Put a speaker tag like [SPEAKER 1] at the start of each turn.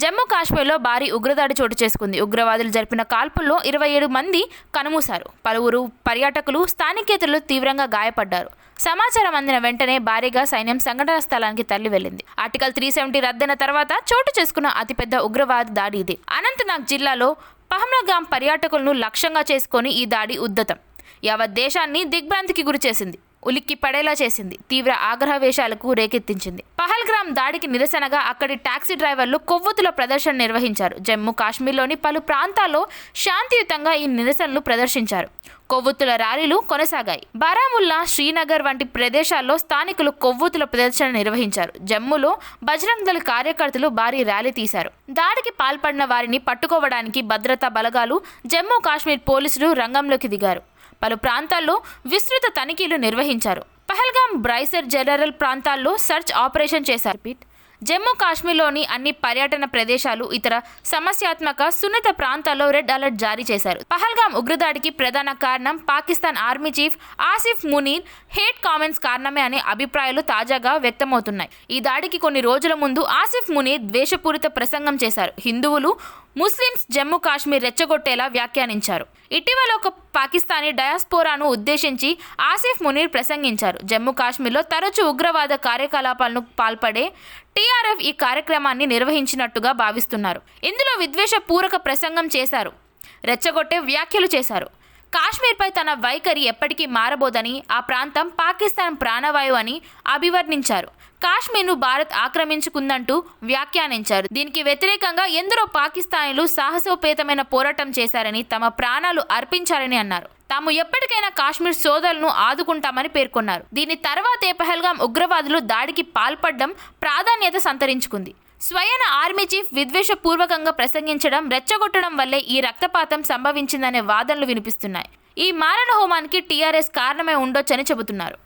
[SPEAKER 1] జమ్మూ కాశ్మీర్లో భారీ ఉగ్రదాడి చోటు చేసుకుంది. ఉగ్రవాదులు జరిపిన కాల్పుల్లో ఇరవై ఏడు మంది కనుమూశారు. పలువురు పర్యాటకులు స్థానికేతరులు తీవ్రంగా గాయపడ్డారు. సమాచారం అందిన వెంటనే భారీగా సైన్యం సంఘటన స్థలానికి తరలి వెళ్ళింది ఆర్టికల్ త్రీ సెవెంటీ రద్దయిన తర్వాత చోటు చేసుకున్న అతిపెద్ద ఉగ్రవాద దాడి ఇది. అనంతనాగ్ జిల్లాలో పహమ్నగాం పర్యాటకులను లక్ష్యంగా చేసుకొని ఈ దాడి ఉద్దతం యావత్ దేశాన్ని దిగ్భ్రాంతికి గురిచేసింది. ఉలిక్కి పడేలా చేసింది. తీవ్ర ఆగ్రహవేశాలకు రేకెత్తించింది. పహల్గ్రామ్ దాడికి నిరసనగా అక్కడి టాక్సీ డ్రైవర్లు కొవ్వొత్తుల ప్రదర్శన నిర్వహించారు. జమ్మూ కాశ్మీర్లోని పలు ప్రాంతాల్లో శాంతియుతంగా ఈ నిరసనలు ప్రదర్శించారు. కొవ్వొత్తుల ర్యాలీలు కొనసాగాయి. బారాముల్లా శ్రీనగర్ వంటి ప్రదేశాల్లో స్థానికులు కొవ్వొత్తుల ప్రదర్శన నిర్వహించారు. జమ్మూలో బజరంగ్ దళ కార్యకర్తలు భారీ ర్యాలీ తీశారు. దాడికి పాల్పడిన వారిని పట్టుకోవడానికి భద్రతా బలగాలు జమ్మూ కాశ్మీర్ పోలీసులు రంగంలోకి దిగారు. పలు ప్రాంతాల్లో విస్తృత తనిఖీలు నిర్వహించారు. పహల్గాం బ్రైసర్ జనరల్ ప్రాంతాల్లో సర్చ్ ఆపరేషన్ చేశారు. పీట్ జమ్మూ కాశ్మీర్లోని అన్ని పర్యటన ప్రదేశాలు ఇతర సమస్యాత్మక సున్నిత ప్రాంతాల్లో రెడ్ అలర్ట్ జారీ చేశారు. పహల్గాం ఉగ్రదాడికి ప్రధాన కారణం Pakistan army chief Asif Munir hate comments కారణమే అనే అభిప్రాయాలు తాజాగా వ్యక్తమవుతున్నాయి. ఈ దాడికి కొన్ని రోజుల ముందు ఆసిఫ్ మునీర్ ద్వేషపూరిత ప్రసంగం చేశారు. హిందువులు ముస్లిమ్స్ జమ్మూ కాశ్మీర్ రెచ్చగొట్టేలా వ్యాఖ్యానించారు. ఇటీవల ఒక పాకిస్తానీ డయాస్పోరాను ఉద్దేశించి ఆసిఫ్ మునీర్ ప్రసంగించారు. జమ్మూ కాశ్మీర్లో తరచూ ఉగ్రవాద కార్యకలాపాలను పాల్పడే టీఆర్ఎఫ్ ఈ కార్యక్రమాన్ని నిర్వహించినట్టుగా భావిస్తున్నారు. ఇందులో విద్వేషపూర్వక ప్రసంగం చేశారు. రెచ్చగొట్టే వ్యాఖ్యలు చేశారు. కాశ్మీర్పై తన వైఖరి ఎప్పటికీ మారబోదని ఆ ప్రాంతం పాకిస్తాన్ ప్రాణవాయువు అని అభివర్ణించారు. కాశ్మీర్ను భారత్ ఆక్రమించుకుందంటూ వ్యాఖ్యానించారు. దీనికి వ్యతిరేకంగా ఎందరో పాకిస్తానీలు సాహసోపేతమైన పోరాటం చేశారని తమ ప్రాణాలు అర్పించారని అన్నారు. తాము ఎప్పటికైనా కాశ్మీర్ సోదరులను ఆదుకుంటామని పేర్కొన్నారు. దీని తర్వాతే పహల్గాం ఉగ్రవాదులు దాడికి పాల్పడడం ప్రాధాన్యత సంతరించుకుంది. స్వయన ఆర్మీ చీఫ్ విద్వేషపూర్వకంగా ప్రసంగించడం రెచ్చగొట్టడం వల్లే ఈ రక్తపాతం సంభవించిందనే వాదనలు వినిపిస్తున్నాయి. ఈ మారణ హోమానికి టీఆర్ఎస్ కారణమే ఉండొచ్చని చెబుతున్నారు.